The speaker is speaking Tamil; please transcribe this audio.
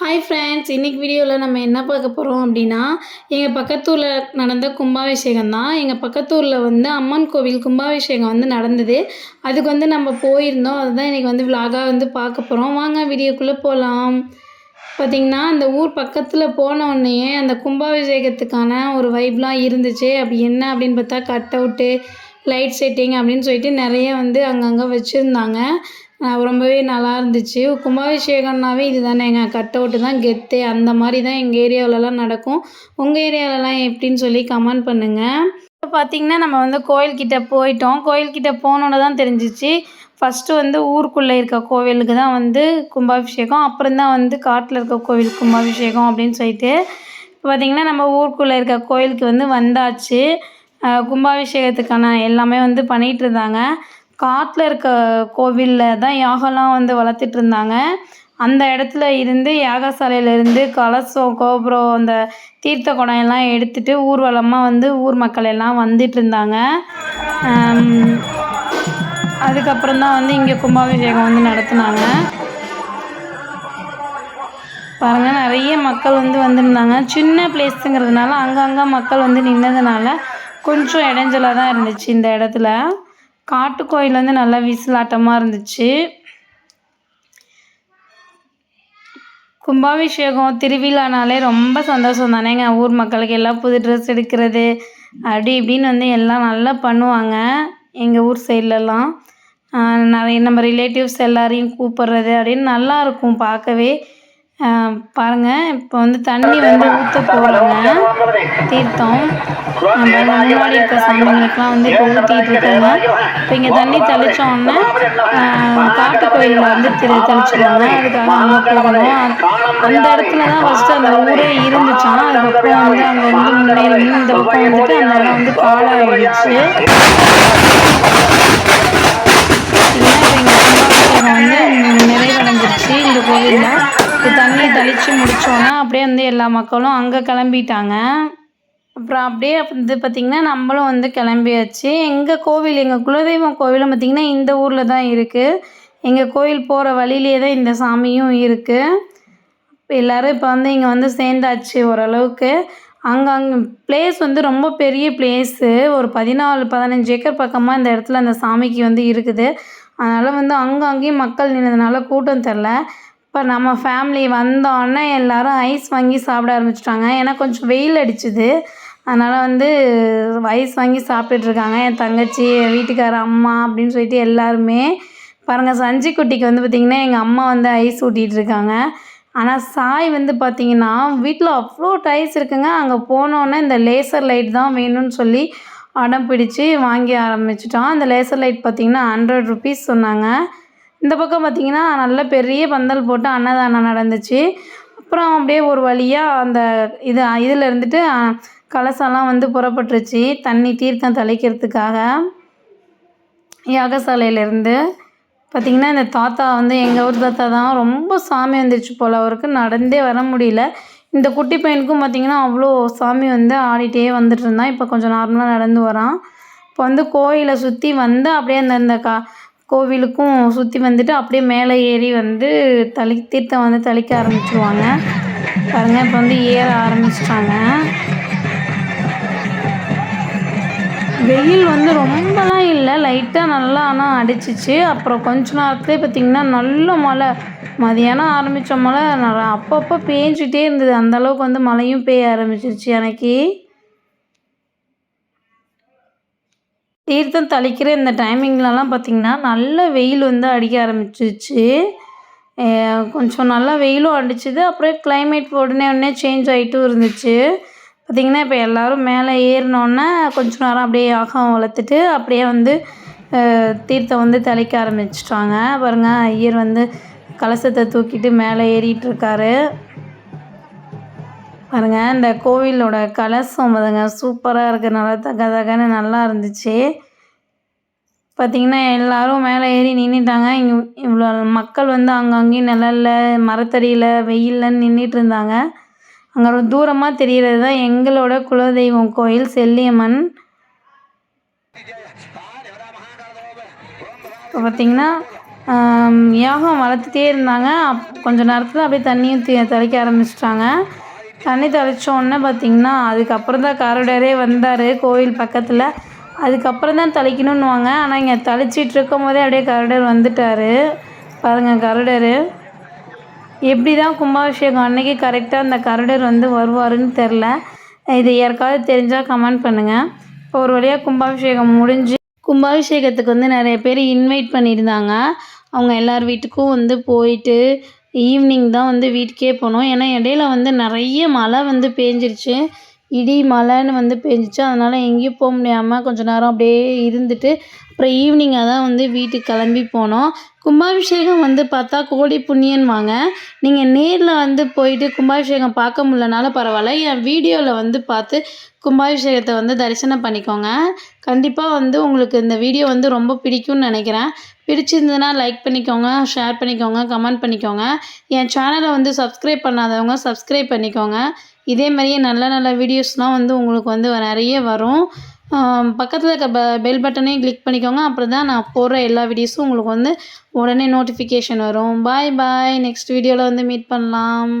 ஹாய் ஃப்ரெண்ட்ஸ் இன்றைக்கி வீடியோவில் நம்ம என்ன பார்க்க போகிறோம் அப்படின்னா எங்கள் பக்கத்தூரில் நடந்த கும்பாபிஷேகம் தான். எங்கள் பக்கத்தூரில் வந்து அம்மன் கோவில் கும்பாபிஷேகம் வந்து நடந்தது. அதுக்கு வந்து நம்ம போயிருந்தோம். அதுதான் இன்றைக்கி வந்து விலாகாக வந்து பார்க்க போகிறோம் வாங்க வீடியோக்குள்ளே போகலாம் பார்த்திங்கன்னா அந்த ஊர் பக்கத்தில் போன அந்த கும்பாபிஷேகத்துக்கான ஒரு வைப்லாம் இருந்துச்சு. அப்படி என்ன அப்படின்னு பார்த்தா கட் அவுட்டு லைட் செட்டிங் அப்படின்னு சொல்லிட்டு நிறைய வந்து அங்கங்கே வச்சுருந்தாங்க. ரொம்பவே நல்லா இருந்துச்சு. கும்பாபிஷேகம்னாவே இது தானேங்க கட் அவுட்டு தான் கெத்து அந்த மாதிரி தான் எங்கள் ஏரியாவிலலாம் நடக்கும். உங்கள் ஏரியாவிலலாம் எப்படின்னு சொல்லி கமெண்ட் பண்ணுங்கள் இப்போ பார்த்திங்கன்னா நம்ம வந்து கோயில்கிட்ட போயிட்டோம். கோயில்கிட்ட போனோன்னு தான் தெரிஞ்சிச்சு. ஃபஸ்ட்டு வந்து ஊருக்குள்ளே இருக்க கோவிலுக்கு தான் வந்து கும்பாபிஷேகம். அப்புறம் தான் வந்து காட்டில் இருக்க கோவில் கும்பாபிஷேகம் அப்படின்னு சொல்லிட்டு. இப்போ பார்த்திங்கன்னா நம்ம ஊருக்குள்ளே இருக்க கோயிலுக்கு வந்து வந்தாச்சு. கும்பாபிஷேகத்துக்கான எல்லாமே வந்து பண்ணிகிட்டு இருந்தாங்க. காட்டில் இருக்க கோவிலில் தான் யாகம்லாம் வந்து வளர்த்துட்டு இருந்தாங்க. அந்த இடத்துல இருந்து யாகசாலையிலேருந்து கலசம் கோபுரம் அந்த தீர்த்த குடம் எல்லாம் எடுத்துகிட்டு ஊர்வலமாக வந்து ஊர் மக்கள் எல்லாம் வந்துட்டு இருந்தாங்க. அதுக்கப்புறம் தான் வந்து இங்கே கும்பாபிஷேகம் வந்து நடத்துனாங்க. பாருங்கள் நிறைய மக்கள் வந்து வந்திருந்தாங்க. சின்ன பிளேஸுங்கிறதுனால அங்கங்கே மக்கள் வந்து நின்னதுனால கொஞ்சம் இடைஞ்சலாக தான் இருந்துச்சு இந்த இடத்துல. காட்டுக்கோயில் வந்து நல்லா விசிலாட்டமாக இருந்துச்சு. கும்பாபிஷேகம் திருவிழானாலே ரொம்ப சந்தோஷம் தானேங்க ஊர் மக்களுக்கு எல்லாம் புது ட்ரெஸ் எடுக்கிறது அப்படி இப்படின்னு வந்து எல்லாம் நல்லா பண்ணுவாங்க எங்கள் ஊர் சைட்லலாம் நிறைய நம்ம ரிலேட்டிவ்ஸ் எல்லாரையும் கூப்பிட்றது அப்படின்னு நல்லாயிருக்கும் பார்க்கவே. பாருங்கள் இப்போ வந்து தண்ணி வந்து ஊற்ற போகிறாங்க தீர்த்தம். நம்ம முன்னாடி இருக்க சாமிங்களுக்கெலாம் வந்து இப்போ ஊற்றிட்டு இருக்காங்க. இப்போ இங்கே தண்ணி தெளித்தோடனே காட்டு கோயிலில் வந்து திரு தெளிச்சிருவாங்க. அதுக்காக அங்கே போகணும். அந்த இடத்துல தான் ஃபஸ்ட்டு அந்த ஊரே இருந்துச்சான் அதுக்கப்புறம் வந்து அங்கே வந்து முன்னேறி இந்த பக்கம் வந்துட்டு அந்த இடம் வந்து காலாயிடுச்சு முடித்தோன்னே அப்படியே வந்து எல்லா மக்களும் அங்கே கிளம்பிட்டாங்க. அப்புறம் அப்படியே வந்து பார்த்திங்கன்னா நம்மளும் வந்து கிளம்பியாச்சு. எங்கள் கோவில் எங்கள் குலதெய்வம் கோவிலும் பார்த்திங்கன்னா இந்த ஊரில் தான் இருக்குது எங்கள் கோவில் போகிற வழியிலே தான் இந்த சாமியும் இருக்குது இப்போ எல்லோரும் இப்போ வந்து இங்கே வந்து சேர்ந்தாச்சு ஓரளவுக்கு. அங்கே அங்கே பிளேஸ் வந்து ரொம்ப பெரிய பிளேஸு ஒரு பதினாலு பதினஞ்சு ஏக்கர் பக்கமாக இந்த இடத்துல அந்த சாமிக்கு வந்து இருக்குது. அதனால் வந்து அங்கங்கேயும் மக்கள் நின்றதுனால கூட்டம் தெரில இப்போ நம்ம ஃபேமிலி வந்தோடனே எல்லோரும் ஐஸ் வாங்கி சாப்பிட ஆரம்பிச்சிட்டாங்க. ஏன்னா கொஞ்சம் வெயில் அடிச்சுது. அதனால் வந்து ஐஸ் வாங்கி சாப்பிட்டுட்ருக்காங்க என் தங்கச்சி என் வீட்டுக்கார அம்மா அப்படின்னு சொல்லிட்டு எல்லாருமே. பாருங்கள் சஞ்சி குட்டிக்கு வந்து பார்த்திங்கன்னா எங்கள் அம்மா வந்து ஐஸ் ஊட்டிகிட்ருக்காங்க ஆனால் சாய் வந்து பார்த்திங்கன்னா வீட்டில் அவ்வளோ டைஸ் இருக்குங்க. அங்கே போனோன்னே இந்த லேசர் லைட் தான் வேணும்னு சொல்லி அடம் பிடிச்சி வாங்கி ஆரம்பிச்சிட்டோம் அந்த லேசர் லைட் பார்த்திங்கன்னா ஹண்ட்ரட் ருபீஸ் சொன்னாங்க. இந்த பக்கம் பார்த்திங்கன்னா நல்ல பெரிய பந்தல் போட்டு அன்னதானம் நடந்துச்சு. அப்புறம் அப்படியே ஒரு வழியாக அந்த இது இதில் இருந்துட்டு கலசம்லாம் வந்து புறப்பட்டுருச்சு. தண்ணி தீர்த்தம் தெளிக்கிறதுக்காக. யாகசாலையிலேருந்து. பார்த்திங்கன்னா இந்த தாத்தா வந்து எங்கள் ஊர் தாத்தா தான் ரொம்ப சாமி வந்துருச்சு போல் அவருக்கு. நடந்தே வர முடியல. இந்த குட்டி பையனுக்கும் பார்த்திங்கன்னா அவ்வளோ சாமி வந்து ஆடிட்டே வந்துட்டு இருந்தான். இப்போ கொஞ்சம் நார்மலாக நடந்து வரான். இப்போ வந்து கோயிலை சுற்றி வந்து அப்படியே அந்த இந்த கா கோவிலுக்கும் சுற்றி வந்துட்டு அப்படியே மேலே ஏறி வந்து தளி தீர்த்தம் வந்து தெளிக்க ஆரம்பிச்சிருவாங்க. பாருங்கள் இப்போ வந்து ஏற ஆரம்பிச்சிட்டாங்க. வெயில் வந்து ரொம்பலாம் இல்லை லைட்டாக நல்லா ஆனால் அடிச்சிச்சு. அப்புறம் கொஞ்ச நேரத்துலேயே பார்த்திங்கன்னா நல்ல மழை. மதியானம் ஆரம்பித்த மழை அப்பப்போ பேஞ்சிட்டே இருந்தது. அந்தளவுக்கு வந்து மழையும் பெய்ய ஆரம்பிச்சிருச்சு எனக்கு தீர்த்தம் தளிக்கிற இந்த டைமிங்லலாம் பார்த்திங்கன்னா நல்ல வெயில் வந்து அடிக்க ஆரம்பிச்சிச்சு கொஞ்சம் நல்லா வெயிலும் அடிச்சுது. அப்புறம் கிளைமேட் உடனே உடனே சேஞ்ச் ஆகிட்டும் இருந்துச்சு. பார்த்திங்கன்னா இப்போ எல்லோரும் மேலே ஏறினோன்னே கொஞ்ச நேரம் அப்படியே ஆகம் வளர்த்துட்டு அப்படியே வந்து தீர்த்தம் வந்து தெளிக்க ஆரம்பிச்சிட்டாங்க. பாருங்கள் ஐயர் வந்து கலசத்தை தூக்கிட்டு மேலே ஏறிட்டுருக்காரு பாருங்கள் இந்த கோவிலோட கலசம் பாருங்க சூப்பராக இருக்குது நல்லா தக தகன்னு நல்லா இருந்துச்சு. பார்த்திங்கன்னா எல்லோரும் மேலே ஏறி நின்றுட்டாங்க இங்கே இவ்வளோ மக்கள் வந்து அங்கங்கேயும் நிழல்ல மரத்தடியில் வெயிலில் நின்றுட்டு இருந்தாங்க. அங்கே தூரமாக தெரிகிறது தான் எங்களோட குலதெய்வம் கோயில் செல்லியம்மன். இப்போ பார்த்திங்கன்னா யாகம் வளர்த்துட்டே இருந்தாங்க. அப் கொஞ்சம் நேரத்தில் அப்படியே தண்ணியும் தி தெளிக்க ஆரம்பிச்சிட்டாங்க. தண்ணி தெளிச்ச உடனே பார்த்திங்கன்னா அதுக்கப்புறம் தான் கருடரே வந்தார் கோவில் பக்கத்தில். அதுக்கப்புறம் தான் தெளிக்கணும்னுவாங்க. ஆனால் இங்கே தெளிச்சிட்டு இருக்கும் போதே அப்படியே கருடர் வந்துட்டார். பாருங்கள் கருடர் எப்படி தான் கும்பாபிஷேகம்? அன்னைக்கு கரெக்டாக அந்த கருடர் வந்து வருவாருன்னு தெரில இது யாருக்காவது தெரிஞ்சால் கமெண்ட் பண்ணுங்கள் இப்போ ஒரு வழியாக கும்பாபிஷேகம் முடிஞ்சு கும்பாபிஷேகத்துக்கு வந்து நிறைய பேர் இன்வைட் பண்ணியிருந்தாங்க. அவங்க எல்லார் வீட்டுக்கும் வந்து போயிட்டு ஈவினிங் தான் வந்து வீட்டுக்கே போனோம். ஏன்னா இடையில வந்து நிறைய மழை வந்து பேஞ்சிருச்சு. இடி மழைன்னு வந்து பெஞ்சிச்சு. அதனால் எங்கேயும் போக முடியாமல் கொஞ்சம் நேரம் அப்படியே இருந்துட்டு அப்புறம் ஈவினிங்காக தான் வந்து வீட்டுக்கு கிளம்பி போனோம். கும்பாபிஷேகம் வந்து பார்த்தா கோடி புண்ணியன்வாங்க. நீங்கள் நேரில் வந்து போயிட்டு கும்பாபிஷேகம் பார்க்க முடியலனாலும் பரவாயில்ல. என் வீடியோவில் வந்து பார்த்து கும்பாபிஷேகத்தை வந்து தரிசனம் பண்ணிக்கோங்க. கண்டிப்பாக வந்து உங்களுக்கு இந்த வீடியோ வந்து ரொம்ப பிடிக்கும்னு நினைக்கிறேன். பிடிச்சிருந்ததுன்னா லைக் பண்ணிக்கோங்க ஷேர் பண்ணிக்கோங்க கமெண்ட் பண்ணிக்கோங்க. என் சேனலை வந்து சப்ஸ்கிரைப் பண்ணாதவங்க சப்ஸ்கிரைப் பண்ணிக்கோங்க. இதே மாதிரியே நல்ல நல்ல வீடியோஸ்லாம் வந்து உங்களுக்கு வந்து நிறைய வரும். பக்கத்தில் இருக்க ப பெல் பட்டனையும் கிளிக் பண்ணிக்கோங்க. அப்புறம் தான் நான் போடுற எல்லா வீடியோஸும் உங்களுக்கு வந்து உடனே நோட்டிஃபிகேஷன் வரும். பாய் பாய் நெக்ஸ்ட் வீடியோவில் வந்து மீட் பண்ணலாம்.